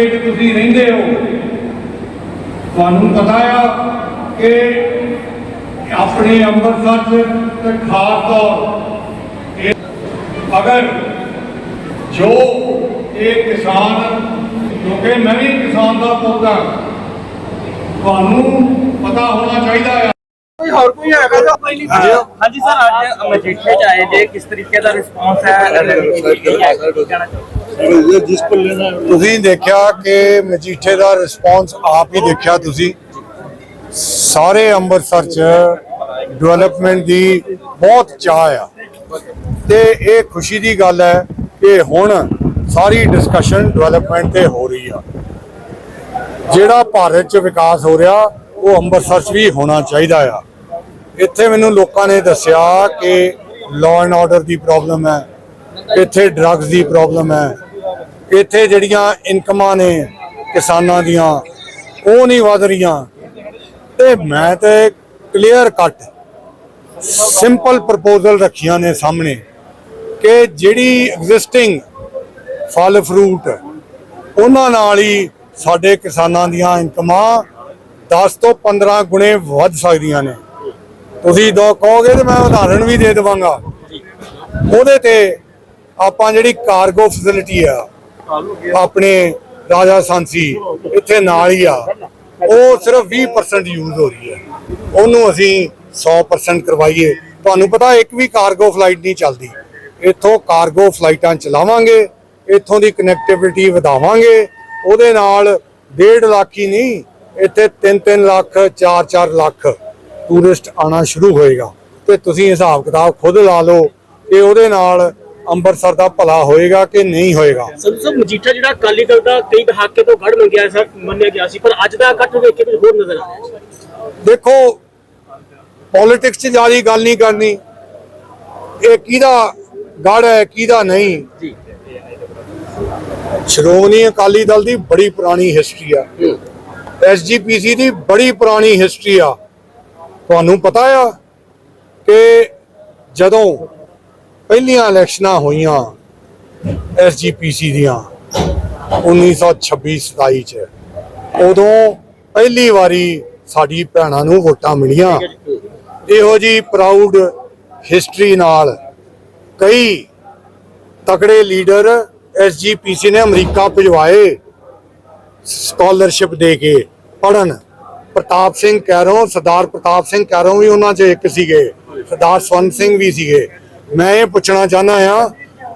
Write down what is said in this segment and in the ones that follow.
ਹਲਕੇ 'ਚ ਤੁਸੀਂ ਰਹਿੰਦੇ ਹੋ ਤੁਹਾਨੂੰ ਪਤਾ ਆ ਕਿ ਆਪਣੇ ਅੰਮ੍ਰਿਤਸਰ 'ਚ ਤੇ ਖਾਸ ਤੌਰ ਅਗਰ ਜੋ ਇਹ ਕਿਸਾਨ ਕਿਉਂਕਿ ਮੈਂ ਵੀ ਕਿਸਾਨ ਦਾ ਪੁੱਤ ਹਾਂ ਤੁਹਾਨੂੰ ਪਤਾ ਹੋਣਾ ਚਾਹੀਦਾ ਆ। ਕੋਈ ਹੋਰ ਕੋਈ ਹੈਗਾ ਜਾਂ ਪਹਿਲੀ ਹਾਂਜੀ। ਸਰ ਅੱਜ ਮਜੀਠੇ ਚ ਆਏ ਜੇ ਕਿਸ ਤਰੀਕੇ ਦਾ ਰਿਸਪੌਂਸ ਹੈ? ਜਿਸ ਕੀ ਹੈ। ਤੁਸੀਂ ਦੇਖਿਆ ਕਿ ਮਜੀਠੇ ਦਾ ਰਿਸਪੌਂਸ ਆਪ ਹੀ ਦੇਖਿਆ ਤੁਸੀਂ? ਸਾਰੇ ਅੰਮ੍ਰਿਤਸਰ ਚ ਡਿਵੈਲਪਮੈਂਟ ਦੀ ਬਹੁਤ ਚਾਹ ਆ। ਤੇ ਇਹ ਖੁਸ਼ੀ ਦੀ ਗੱਲ ਹੈ ਕਿ ਹੁਣ ਸਾਰੀ ਡਿਸਕਸ਼ਨ ਡਿਵੈਲਪਮੈਂਟ ਤੇ ਹੋ ਰਹੀ ਆ। ਜਿਹੜਾ ਭਾਰਤ ਚ ਵਿਕਾਸ ਹੋ ਰਿਹਾ, ਉਹ ਅੰਮ੍ਰਿਤਸਰ ਚ ਵੀ ਹੋਣਾ ਚਾਹੀਦਾ ਆ। ਇੱਥੇ ਮੈਨੂੰ ਲੋਕਾਂ ਨੇ ਦੱਸਿਆ ਕਿ ਲਾਅ ਐਂਡ ਆਰਡਰ ਦੀ ਪ੍ਰੋਬਲਮ ਹੈ, ਇੱਥੇ ਡਰੱਗਸ ਦੀ ਪ੍ਰੋਬਲਮ ਹੈ। ਇੱਥੇ ਜਿਹੜੀਆਂ ਇਨਕਮਾਂ ਨੇ ਕਿਸਾਨਾਂ ਦੀਆਂ, ਉਹ ਨਹੀਂ ਵਧ ਰਹੀਆਂ। ਤੇ ਮੈਂ ਤੇ ਕਲੀਅਰ ਕੱਟ ਸਿੰਪਲ ਪ੍ਰਪੋਜ਼ਲ ਰੱਖੀਆਂ ਨੇ ਸਾਹਮਣੇ ਕਿ ਜਿਹੜੀ ਐਗਜ਼ਿਸਟਿੰਗ ਫਲ ਫਰੂਟ ਉਹਨਾਂ ਨਾਲ ਹੀ ਸਾਡੇ ਕਿਸਾਨਾਂ ਦੀਆਂ ਇਨਕਮਾਂ 10 ਤੋਂ 15 ਗੁਣੇ ਵੱਧ ਸਕਦੀਆਂ ਨੇ। ਤੁਸੀਂ ਦੋ ਕਹੋਗੇ ਤੇ ਮੈਂ ਉਦਾਹਰਣ ਵੀ ਦੇ ਦੇਵਾਂਗਾ। ਉਹਦੇ ਤੇ ਆਪਾਂ ਜਿਹੜੀ ਕਾਰਗੋ ਫੈਸਿਲਿਟੀ ਆ ਆਪਣੇ ਰਾਜਾ ਸਾਂਸੀ ਇੱਥੇ ਨਾਲ ਹੀ ਆ। ਉਹ ਸਿਰਫ 20% ਯੂਜ਼ ਹੋ ਰਹੀ ਹੈ। ਉਹਨੂੰ ਅਸੀਂ 100% ਕਰਵਾਈਏ। ਤੁਹਾਨੂੰ ਪਤਾ ਇੱਕ ਵੀ ਕਾਰਗੋ ਫਲਾਈਟ ਨਹੀਂ ਚੱਲਦੀ। ਇੱਥੋਂ ਕਾਰਗੋ ਫਲਾਈਟਾਂ ਚਲਾਵਾਂਗੇ। ਇੱਥੋਂ ਦੀ ਕਨੈਕਟੀਵਿਟੀ ਵਧਾਵਾਂਗੇ। ਉਹਦੇ ਨਾਲ 1.5 ਲੱਖ ਹੀ ਨਹੀਂ, ਇੱਥੇ 3-3 ਲੱਖ 4-4 ਲੱਖ ਟੂਰਿਸਟ ਆਣਾ ਸ਼ੁਰੂ ਹੋਏਗਾ। ਤੇ ਤੁਸੀਂ ਹਿਸਾਬ ਕਿਤਾਬ ਖੁਦ ਲਾ ਲਓ ਕਿ ਉਹਦੇ ਨਾਲ ਅੰਮ੍ਰਿਤਸਰ ਦਾ ਭਲਾ ਹੋਏਗਾ ਕਿ ਨਹੀਂ ਹੋਏਗਾ? ਸਾਹਿਬ ਮਜੀਠਾ ਜਿਹੜਾ ਅਕਾਲੀ ਦਲ ਦਾ ਕਈ ਦਹਾਕੇ ਤੋਂ ਗੜ ਮੰਗਿਆ ਸਰ ਮੰਨਿਆ ਗਿਆ ਸੀ ਪਰ ਅੱਜ ਦਾ ਇਕੱਠ ਵੇਖ ਕੇ ਕੁਝ ਹੋਰ ਨਜ਼ਰ ਆ ਰਿਹਾ ਦੇਖੋ ਪੋਲਿਟਿਕਸ 'ਚ ਜ਼ਿਆਦਾ ਗੱਲ ਨਹੀਂ ਕਰਨੀ। ਇਹ ਕਿਹਦਾ ਗੜ ਹੈ ਕਿਹਦਾ ਨਹੀਂ? ਜੀ। ਸ਼੍ਰੋਮਣੀ ਅਕਾਲੀ ਦਲ ਦੀ ਬੜੀ ਪੁਰਾਣੀ ਹਿਸਟਰੀ ਆ। ਐਸਜੀਪੀਸੀ ਦੀ ਬੜੀ ਪੁਰਾਣੀ ਹਿਸਟਰੀ ਆ। ਤੁਹਾਨੂੰ ਪਤਾ ਆ ਕਿ ਜਦੋਂ ਪਹਿਲੀਆਂ ਇਲੈਕਸ਼ਨਾਂ ਹੋਈਆਂ ਐਸਜੀਪੀਸੀ ਦੀਆਂ 1926 27 ਚ। ਉਦੋਂ ਪਹਿਲੀ ਵਾਰੀ ਸਾਡੀ ਭੈਣਾਂ ਨੂੰ ਵੋਟਾਂ ਮਿਲੀਆਂ। ਇਹੋ ਜੀ ਪ੍ਰਾਊਡ ਹਿਸਟਰੀ ਨਾਲ ਕਈ ਤਕੜੇ ਲੀਡਰ ਐਸਜੀਪੀਸੀ ਨੇ ਅਮਰੀਕਾ ਭਜਵਾਏ ਸਕਾਲਰਸ਼ਿਪ ਦੇ ਕੇ ਪੜਨ ਪ੍ਰਤਾਪ ਸਿੰਘ ਕੈਰੋਂ, ਸਰਦਾਰ ਪ੍ਰਤਾਪ ਸਿੰਘ ਕੈਰੋਂ ਵੀ ਉਹਨਾਂ 'ਚ ਇੱਕ ਸੀਗੇ, ਸਰਦਾਰ ਸਵਰਨ ਸਿੰਘ ਵੀ ਸੀਗੇ। ਮੈਂ ਇਹ ਪੁੱਛਣਾ ਚਾਹਨਾ ਆ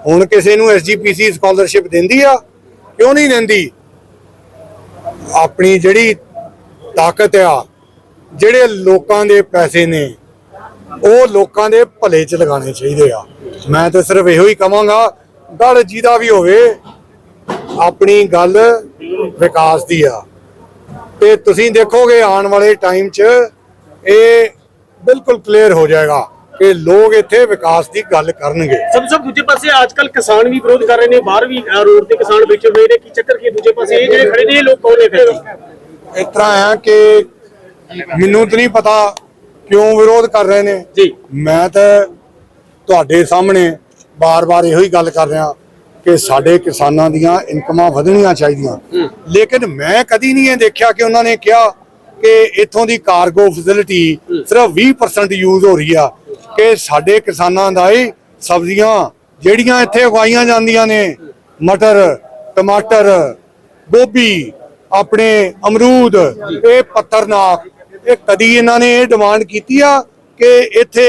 ਹੁਣ ਕਿਸੇ ਨੂੰ ਐਸਜੀਪੀਸੀ ਸਕਾਲਰਸ਼ਿਪ ਦਿੰਦੀ ਆ? ਕਿਉਂ ਨਹੀਂ ਦਿੰਦੀ? ਆਪਣੀ ਜਿਹੜੀ ਤਾਕਤ ਆ, ਜਿਹੜੇ ਲੋਕਾਂ ਦੇ ਪੈਸੇ ਨੇ, ਉਹ ਲੋਕਾਂ ਦੇ ਭਲੇ 'ਚ ਲਗਾਉਣੇ ਚਾਹੀਦੇ ਆ। ਮੈਂ ਤਾਂ ਸਿਰਫ ਇਹੋ ਹੀ ਕਵਾਂਗਾ ਗੱਲ ਜਿਹਦਾ ਵੀ ਹੋਵੇ, ਆਪਣੀ ਗੱਲ ਵਿਕਾਸ ਦੀ ਆ। ਤੇ ਤੁਸੀਂ ਦੇਖੋਗੇ ਆਉਣ ਵਾਲੇ ਟਾਈਮ 'ਚ, ਇਹ ਬਿਲਕੁਲ ਕਲੀਅਰ ਹੋ ਜਾਏਗਾ। ਕਿ ਲੋਕ ਇੱਥੇ ਵਿਕਾਸ ਦੀ ਗੱਲ ਕਰਨਗੇ। ਸਭ ਸਭ ਦੂਜੇ ਪਾਸੇ ਅੱਜ ਕੱਲ ਕਿਸਾਨ ਵੀ ਵਿਰੋਧ ਕਰ ਰਹੇ ਨੇ ਬਾਹਰ ਵੀ ਰੋਡ ਤੇ ਕਿਸਾਨ ਬੈਠੇ ਹੋਏ ਨੇ ਕੀ ਚੱਕਰ ਕੀ? ਦੂਜੇ ਪਾਸੇ? ਇਹ ਜਿਹੜੇ ਖੜੇ ਨੇ ਇਹ ਲੋਕ ਕੌਣ ਨੇ ਫਿਰ ਇਸ ਤਰ੍ਹਾਂ ਆ ਕਿ ਮੈਨੂੰ ਤਾਂ ਨਹੀਂ ਪਤਾ ਕਿਉਂ ਵਿਰੋਧ ਕਰ ਰਹੇ ਨੇ। ਜੀ। ਮੈਂ ਤਾਂ ਤੁਹਾਡੇ ਸਾਹਮਣੇ ਬਾਰ-ਬਾਰ ਇਹੋ ਹੀ ਗੱਲ ਕਰ ਰਿਹਾ ਕਿ ਸਾਡੇ ਕਿਸਾਨਾਂ ਦੀਆਂ ਇਨਕਮਾਂ ਵਧਣੀਆਂ ਚਾਹੀਦੀਆਂ। ਲੇਕਿਨ ਮੈਂ ਕਦੀ ਨਹੀਂ ਇਹ ਦੇਖਿਆ ਕਿ ਉਹਨਾਂ ਨੇ ਕਿਹਾ ਕਿ ਇੱਥੋਂ ਦੀ ਕਾਰਗੋ ਫੈਸਿਲਿਟੀ ਸਿਰਫ 20% ਯੂਜ਼ ਹੋ ਰਹੀ ਆ। ਕਿ ਸਾਡੇ ਕਿਸਾਨਾਂ ਦਾ ਹੀ ਸਬਜ਼ੀਆਂ, ਜਿਹੜੀਆਂ ਇੱਥੇ ਉਗਾਈਆਂ ਜਾਂਦੀਆਂ ਨੇ, ਮਟਰ, ਟਮਾਟਰ, ਗੋਭੀ, ਆਪਣੇ ਅਮਰੂਦ, ਇਹ ਪੱਤਰਨਾਕ, ਇਹ ਕਦੀ ਇਹਨਾਂ ਨੇ ਇਹ ਡਿਮਾਂਡ ਕੀਤੀ ਆ ਕਿ ਇੱਥੇ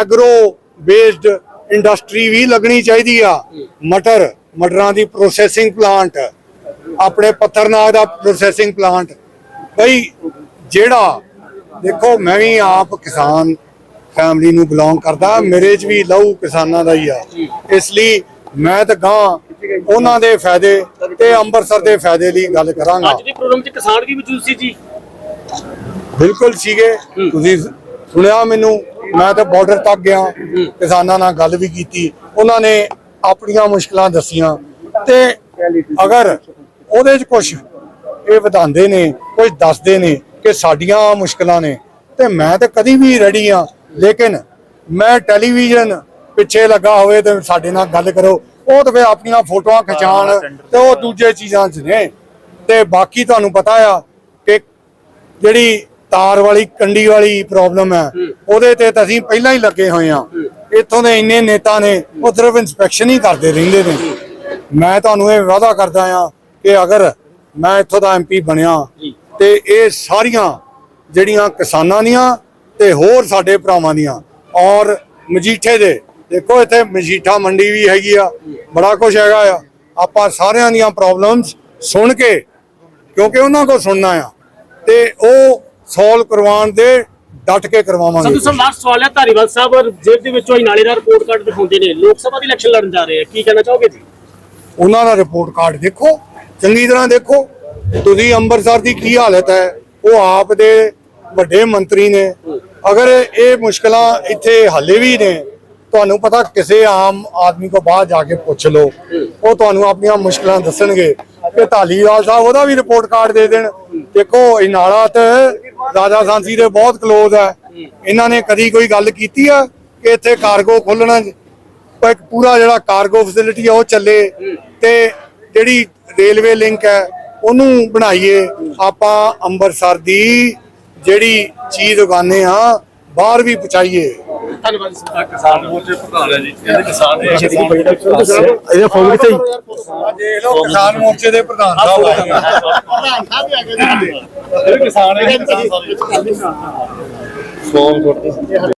ਐਗਰੋ ਬੇਸਡ ਇੰਡਸਟਰੀ ਵੀ ਲੱਗਣੀ ਚਾਹੀਦੀ ਆ। ਮਟਰ, ਮਟਰਾਂ ਦੀ ਪ੍ਰੋਸੈਸਿੰਗ ਪਲਾਂਟ ਆਪਣੇ ਪੱਤਰਨਾਕ ਦਾ ਪ੍ਰੋਸੈਸਿੰਗ ਪਲਾਂਟ ਬਈ, ਜਿਹੜਾ, ਦੇਖੋ, ਮੈਂ ਵੀ ਆਪ ਕਿਸਾਨ ਫੈਮਿਲੀ ਨੂੰ ਬਿਲੋਂਗ ਕਰਦਾ ਮੇਰੇ 'ਚ ਵੀ ਲਹੂ ਕਿਸਾਨਾਂ ਦਾ ਹੀ ਆ। ਇਸ ਲਈ ਮੈਂ ਤਾਂ ਗਾਂ ਉਹਨਾਂ ਦੇ ਫਾਇਦੇ ਤੇ ਅੰਮ੍ਰਿਤਸਰ ਦੇ ਫਾਇਦੇ ਲਈ ਗੱਲ ਕਰਾਂਗਾ। ਅੱਜ ਦੇ ਪ੍ਰੋਗਰਾਮ 'ਚ ਕਿਸਾਨ ਵੀ ਮੌਜੂਦ ਸੀ ਜੀ। ਬਿਲਕੁਲ ਸੀਗੇ। ਤੁਸੀਂ ਸੁਣਿਆ ਮੈਨੂੰ ਮੈਂ ਤਾਂ ਬਾਰਡਰ ਤੱਕ ਗਿਆ ਕਿਸਾਨਾਂ ਨਾਲ ਗੱਲ ਵੀ ਕੀਤੀ। ਉਹਨਾਂ ਨੇ ਆਪਣੀਆਂ ਮੁਸ਼ਕਲਾਂ ਦੱਸੀਆਂ। ਤੇ ਅਗਰ ਉਹਦੇ 'ਚ ਕੁਝ ਇਹ ਵਧਾਉਂਦੇ ਨੇ ਕੁਝ ਦੱਸਦੇ ਨੇ ਕਿ ਸਾਡੀਆਂ ਮੁਸ਼ਕਲਾਂ ਨੇ ਤੇ ਮੈਂ ਤਾਂ ਕਦੀ ਵੀ ਰੈਡੀ ਆ ਲੇਕਿਨ ਮੈਂ ਟੈਲੀਵਿਜ਼ਨ ਪਿੱਛੇ ਲੱਗਾ ਹੋਵੇ ਤੇ ਸਾਡੇ ਨਾਲ ਗੱਲ ਕਰੋ ਉਹ ਤਾਂ ਫਿਰ ਆਪਣੀਆਂ ਫੋਟੋਆਂ ਖਿਚਾਣ ਤੇ ਉਹ ਦੂਜੇ ਚੀਜ਼ਾਂ 'ਚ ਨੇ। ਤੇ ਬਾਕੀ ਤੁਹਾਨੂੰ ਪਤਾ ਆ ਕਿ ਜਿਹੜੀ ਤਾਰ ਵਾਲੀ ਕੰਡੀ ਵਾਲੀ ਪ੍ਰੋਬਲਮ ਹੈ ਉਹਦੇ ਤੇ ਤਾਂ ਅਸੀਂ ਪਹਿਲਾਂ ਹੀ ਲੱਗੇ ਹੋਏ ਆ ਇੱਥੋਂ ਦੇ ਇੰਨੇ ਨੇਤਾ ਨੇ ਉਹ ਸਿਰਫ ਇਨਸਪੈਕਸ਼ਨ ਹੀ ਕਰਦੇ ਰਹਿੰਦੇ ਨੇ। ਮੈਂ ਤੁਹਾਨੂੰ ਇਹ ਵਾਅਦਾ ਕਰਦਾ ਆ ਕਿ ਅਗਰ ਮੈਂ ਇੱਥੋਂ ਦਾ ਐਮਪੀ ਬਣਿਆ ਤੇ ਇਹ ਸਾਰੀਆਂ ਜਿਹੜੀਆਂ ਕਿਸਾਨਾਂ ਦੀਆਂ ਤੇ ਹੋਰ ਸਾਡੇ ਭਰਾਵਾਂ ਦੀਆਂ। ਔਰ ਮਜੀਠੇ ਦੇ। ਦੇਖੋ ਇੱਥੇ ਮਜੀਠਾ ਮੰਡੀ ਵੀ ਹੈਗੀ ਆ। ਬੜਾ ਕੁਝ ਹੈਗਾ ਆ। ਆਪਾਂ ਸਾਰਿਆਂ ਦੀਆਂ ਪ੍ਰੋਬਲਮਸ ਸੁਣ ਕੇ ਕਿਉਂਕਿ ਉਹਨਾਂ ਕੋ ਸੁਣਨਾ ਆ। ਤੇ ਉਹ ਸੋਲਵ ਕਰਵਾਉਣ ਦੇ ਡਟ ਕੇ ਕਰਵਾਵਾਂਗੇ। ਸਾਹਿਬ ਲਾਸਟ ਸਵਾਲ ਹੈ ਧਾਰੀਵਾਲ ਸਾਹਿਬ ਜੇਬ ਦੇ ਵਿੱਚੋਂ ਹੀ ਨਾਲੇ ਦਾ ਰਿਪੋਰਟ ਕਾਰਡ ਦਿਖਾਉਂਦੇ ਨੇ। ਲੋਕ ਸਭਾ ਦੀ ਇਲੈਕਸ਼ਨ ਲੜਨ ਜਾ ਰਹੇ ਆ। ਕੀ ਕਹਿਣਾ ਚਾਹੋਗੇ ਜੀ? ਉਹਨਾਂ ਦਾ ਰਿਪੋਰਟ ਕਾਰਡ ਦੇਖੋ। ਚੰਗੀ ਤਰ੍ਹਾਂ ਦੇਖੋ। ਤੁਸੀਂ ਅੰਮ੍ਰਿਤਸਰ ਦੀ ਕੀ ਹਾਲਤ ਹੈ? ਉਹ ਆਪ ਦੇ ਵੱਡੇ ਮੰਤਰੀ ਨੇ। ਅਗਰ ਇਹ ਮੁਸ਼ਕਲਾਂ ਇੱਥੇ ਹਾਲੇ ਵੀ ਨੇ, ਤੁਹਾਨੂੰ ਪਤਾ ਕਿਸੇ ਆਮ ਆਦਮੀ ਕੋ ਬਾਹਰ ਜਾ ਕੇ ਪੁੱਛ ਲਓ। ਉਹ ਤੁਹਾਨੂੰ ਆਪਣੀਆਂ ਮੁਸ਼ਕਲਾਂ ਦੱਸਣਗੇ। ਕਿ ਧਾਲੀਵਾਲ ਸਾਹਿਬ ਉਹਦਾ ਵੀ ਰਿਪੋਰਟ ਕਾਰਡ ਦੇ ਦੇਣ। ਦੇਖੋ, ਇਹ ਤੇ ਰਾਜਾ ਸਾਂਸੀ ਦੇ ਬਹੁਤ ਕਲੋਜ਼ ਹੈ। ਇਹਨਾਂ ਨੇ ਕਦੀ ਕੋਈ ਗੱਲ ਕੀਤੀ ਆ ਕਿ ਇੱਥੇ ਕਾਰਗੋ ਖੋਲਣਾ ਇੱਕ ਪੂਰਾ ਜਿਹੜਾ ਕਾਰਗੋ ਫੈਸਿਲਿਟੀ ਆ, ਉਹ ਚੱਲੇ। ਤੇ ਜਿਹੜੀ ਰੇਲਵੇ ਲਿੰਕ ਹੈ, ਉਹਨੂੰ ਬਣਾਈਏ। ਆਪਾਂ ਅੰਮ੍ਰਿਤਸਰ ਦੀ ਜਿਹੜੀ ਚੀਜ਼ ਉਗਾਨੇ ਆ ਬਾਹਰ ਵੀ ਪਹੁੰਚਾਈਏ। ਧੰਨਵਾਦ ਜੀ ਕਿਸਾਨ ਮੋਰਚੇ ਪ੍ਰਧਾਨ ਹੈ ਜੀ। ਇਹਦੇ ਕਿਸਾਨ ਨੇ ਇਹਦਾ ਫੋਨ ਕਿੱਥੇ ਦੇਖ ਲਓ ਕਿਸਾਨ ਮੋਰਚੇ ਦੇ ਪ੍ਰਧਾਨ ਸਾਹਿਬ ਆਏ ਕਿਸਾਨ ਹੈ ਕਿਸਾਨ ਸਾਰੇ।